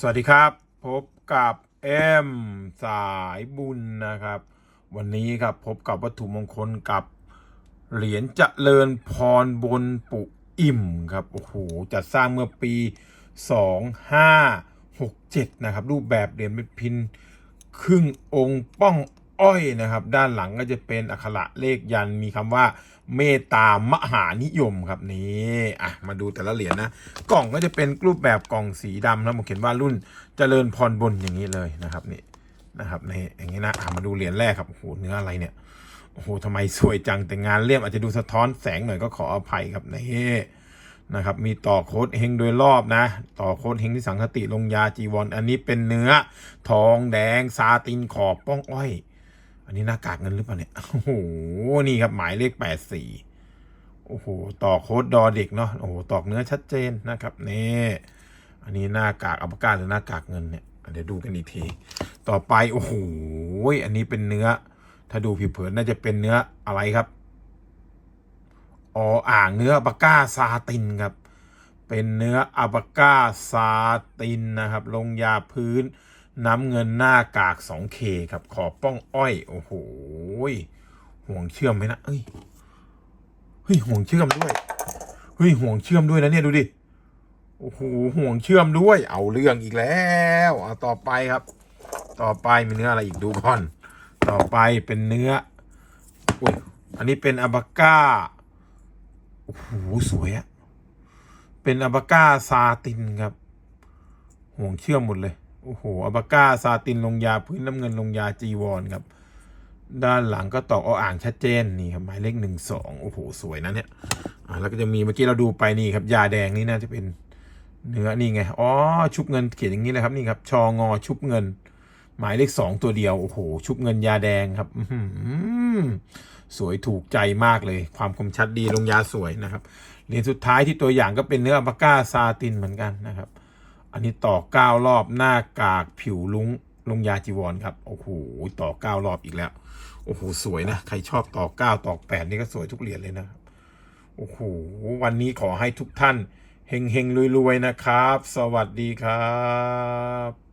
สวัสดีครับ พบกับเอ็มสายบุญนะครับ วันนี้ครับพบกับวัตถุมงคลกับเหรียญเจริญพรบนปุอิ่มครับโอ้โหจัดสร้างเมื่อปี 2567 นะครับ รูปแบบเหรียญเป็นพินครึ่งองค์ป้อง อ้อยนะครับ ด้านหลังก็จะเป็นอักขระเลขยันมีคำว่าเมตตามหานิยมครับนี่อะมาดูแต่ละเหรียญนะกล่องก็จะเป็นรูปแบบกล่องสีดำนะผมเขียนว่ารุ่นเจริญพรบนอย่างนี้เลยนะครับนี่นะครับนี่อย่างนี้นะอะมาดูเหรียญแรกครับโอ้โหเนื้ออะไรเนี่ยโอ้โหทำไมสวยจังแต่งานเลี่ยมอาจจะดูสะท้อนแสงหน่อยก็ขออภัยครับนี่นะครับมีต่อโคดเฮงโดยรอบนะ ต่อโคดเฮงที่สังคติลงยาจีวรออันนี้เป็นเนื้อ ทองแดงซาตินขอบป้องอ้อย อันนี้หน้ากากเงินหรือเปล่าเนี่ย โอ้โห นี่ครับหมายเลขแปดสี่โอ้โห ต่อโค้ดดอเด็กเนาะ โอ้โห ตอกเนื้อชัดเจนนะครับนี่อันนี้หน้ากากอัปกาหรือหน้ากากเงินเนี่ย เดี๋ยวดูกันอีกที ต่อไป โอ้โห อันนี้เป็นเนื้อ ถ้าดูผิวเผินน่าจะเป็นเนื้ออะไรครับอออ่างเนื้ออัปกาซาตินครับ เป็นเนื้ออัปกาซาตินนะครับ ลงยาพื้น น้ำเงินหน้ากาก 2K ครับขอบป้องอ้อย โอ้โหห่วงเชื่อมไหมนะเอ้ยเฮ้ยห่วงเชื่อมด้วยเฮ้ยห่วงเชื่อมด้วยนะเนี่ยดูดิโอ้โหห่วงเชื่อมด้วย เอาเรื่องอีกแล้วเอาต่อไปครับ ต่อไปมีเนื้ออะไรอีกดูก่อน ต่อไปเป็นเนื้ออุ้ยอันนี้เป็นอับาก้าโอ้โหสวยอะเป็นอับาก้าซาตินครับห่วงเชื่อมหมดเลย โอ้โหอับาก้าซาตินลงยาพื้นน้ำเงินลงยาจีวรครับ ด้านหลังก็ตอกเอาอ่างชัดเจนนี่ครับหมายเลขหนึ่งสองโอ้โหสวยนะเนี่ยอ่าแล้วก็จะมีเมื่อกี้เราดูไปนี่ครับ ยาแดงนี่น่าจะเป็นเนื้อนี่ไงอ๋อชุบเงินเขียนอย่างนี้เลยครับนี่ครับชองอชุบเงิน หมายเลขสองตัวเดียวโอ้โหชุบเงินยาแดงครับอื้อหือสวยถูกใจมากเลย ความคมชัดดีลงยาสวยนะครับเหรียญสุดท้ายที่ตัวอย่างก็เป็นเนื้ออัปาก้าซาตินเหมือนกันนะครับ อันนี้ต่อเก้ารอบหน้ากากผิวลุงลงยาจีวรครับโอ้โหต่อเก้ารอบอีกแล้ว โอ้โหสวยนะใครชอบต่อเก้าต่อแปดนี่ก็สวยทุกเหรียญเลยนะครับโอ้โหวันนี้ขอให้ทุกท่านเฮงเฮงรวยๆนะครับ สวัสดีครับ